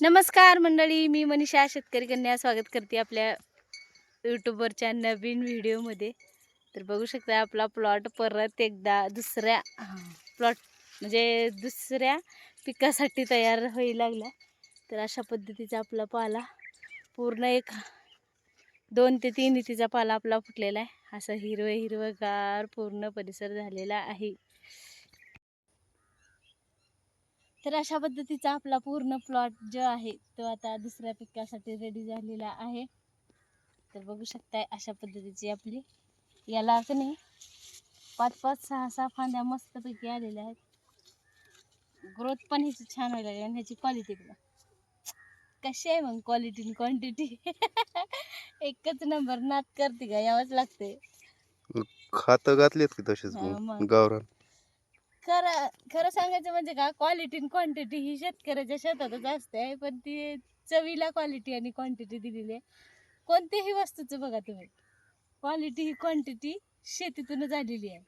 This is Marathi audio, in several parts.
नमस्कार मंडळी मी मनीषा शेतकरी कन्या स्वागत करते आपल्या यूट्यूबवरच्या नवीन व्हिडिओमध्ये. तर बघू शकता आपला प्लॉट परत एकदा दुसऱ्या प्लॉट म्हणजे दुसऱ्या पिकासाठी तयार होई लागला. तर अशा पद्धतीचा आपला पाला पूर्ण एक दोन ते तीन इतीचा पाला आपला फुटलेला आहे. असं हिरवं हिरवगार पूर्ण परिसर झालेला आहे. तर अशा पद्धतीचा आपला पूर्ण प्लॉट जो आहे तो आता दुसऱ्या पिकासाठी रेडी झालेला आहे. तर बघू शकताय अशा पद्धतीची आपली. याला का नाही पाच पाच सहा सहा फांद्या मस्तपैकी आलेल्या आहेत. ग्रोथ पण ह्याची छान व्हायला लागली आणि ह्याची क्वालिटी बघा कशी आहे मग क्वालिटी क्वांटिटी एकच नंबर नात करते का? यावंच लागते खात घातलेत की तसेच. गावरान. खरं खरं सांगायचं म्हणजे का क्वालिटी आणि क्वांटिटी ही शेतकऱ्याच्या शेतातच असते पण ती चवीला क्वालिटी आणि क्वांटिटी दिलेली आहे. कोणत्याही वस्तूचं बघा तुम्ही. क्वालिटी ही क्वांटिटी शेतीतूनच आलेली आहे.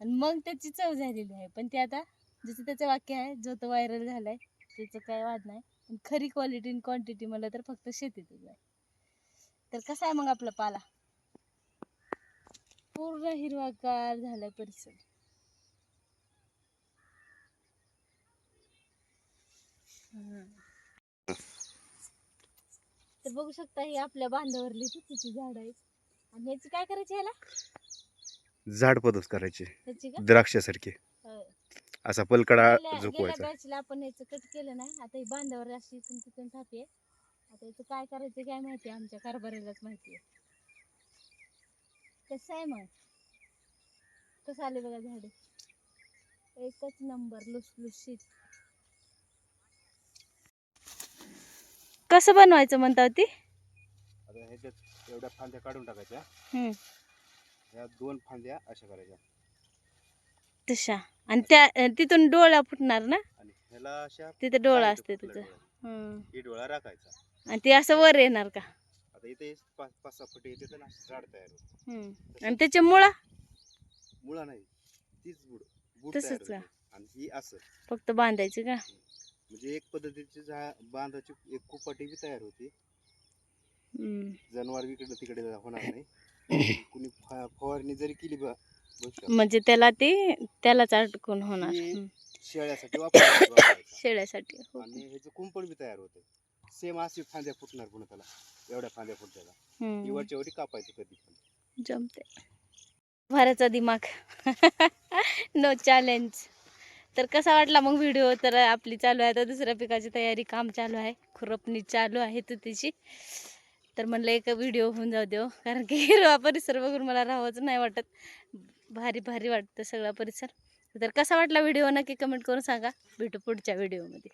आणि मग त्याची चव झालेली आहे. पण ते आता जसं त्याचं वाक्य आहे जो तो व्हायरल आहे त्याचं काय वाद नाही. पण खरी क्वालिटी आणि क्वांटिटी मला तर फक्त शेतीतच आहे. तर कसा आहे मग आपला पाला? पूर्ण हिरवागार झाला परिसर. तर बघू शकता ही आपल्या बांधावरली तुतीची झाड आहेत. आणि याची काय करायची याला झाड पदच करायचे. द्राक्षासारखे. होय. असा पलकडा बॅचला आपण याचं कट केलं नाही. आता ही बांधावर अशी इथून तिथून थापे आता याचं काय करायचं काय माहिती? आमच्या कारभारीलाच माहिती आहे. कसं आहे मग? कसं आले बघा झाडे? एकच नंबर लुसलुशीत. कसं बनवायचं म्हणता आता ह्याच्यात एवढ्या फांद्या काढून टाकायच्या. हम्म. ह्या दोन फांद्या अशा करायच्या. तशा. आणि त्या तिथून डोळा फुटणार ना? आणि ह्याला अशा तिथे डोळा असते तुझं. हम्म. हे डोळा राखायचा. आणि ते असं वर येणार का? आता इथे पाच पाच सहा फुटे येते ना असं झाड तयार होतं. हम्म. आणि त्याच्या मुळा? मुळा नाही. तीच बुड बुड तसंच तयार का? होते. आणि ही असं. फक्त बांधायची का? म्हणजे एक पद्धतीची झा बांधाची एक कुपाटी बी तयार होती. हम्म. जनावर इकडे तिकडे होणार नाही. कुणी फवारणी जरी केली बा म्हणजे त्याला ते त्यालाच अटकून होणार. हम्म. शेळ्यासाठी वापरायचा वापरायचा. शेळ्यासाठी हो. आणि ह्याचं कुंपण बी तयार होते. सेम अशी फांद्या फुटणार पुन्हा त्याला. एवढ्या फांद्या फुटल्याला हम्म. इवरच्या वरी कापायचं कधी पण. जमते भाराचा दिमाग. नो चॅलेंज तर कसा वाटला मग व्हिडिओ तर आपली चालू आहे आता दुसऱ्या पिकाची तयारी काम चालू आहे. खुरपणी चालू आहे तुतीची तर म्हणलं एक व्हिडिओ होऊन जाऊ देऊ. कारण की हिरवा परिसर बघून मला राहावंच नाही वाटत. भारी भारी वाटतं सगळा परिसर. तर कसा वाटला व्हिडिओ नक्की कमेंट करून सांगा. भेटू पुढच्या व्हिडिओमध्ये